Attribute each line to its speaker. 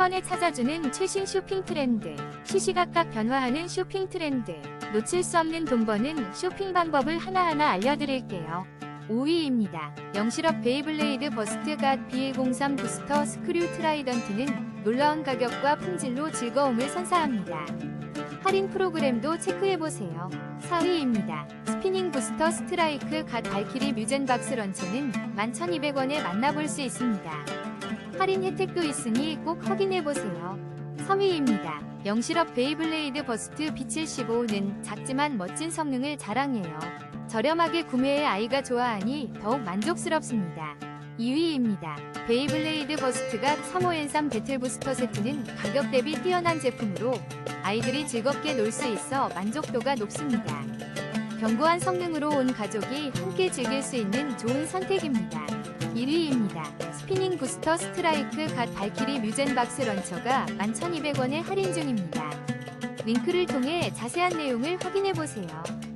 Speaker 1: 번에 찾아주는 최신 쇼핑 트렌드, 시시각각 변화하는 쇼핑 트렌드, 놓칠 수 없는 돈 버는 쇼핑 방법을 하나하나 알려드릴게요. 5위입니다. 영실업 베이블레이드 버스트 갓 BA03 부스터 스크류 트라이던트는 놀라운 가격과 품질로 즐거움을 선사합니다. 할인 프로그램도 체크해보세요. 4위입니다. 스피닝 부스터 스트라이크 갓 발키리 뮤젠 박스 런처는 11,200원에 만나볼 수 있습니다. 할인 혜택도 있으니 꼭 확인해보세요. 3위입니다. 영실업 베이블레이드 버스트 B75는 작지만 멋진 성능을 자랑해요. 저렴하게 구매해 아이가 좋아하니 더욱 만족스럽습니다. 2위입니다. 베이블레이드 버스트가 3호엔3 배틀 부스터 세트는 가격 대비 뛰어난 제품으로 아이들이 즐겁게 놀 수 있어 만족도가 높습니다. 견고한 성능으로 온 가족이 함께 즐길 수 있는 좋은 선택입니다. 1위입니다. 스피닝 부스터 스트라이크 갓 발키리 뮤젠 박스 런처가 11,200원에 할인 중입니다. 링크를 통해 자세한 내용을 확인해보세요.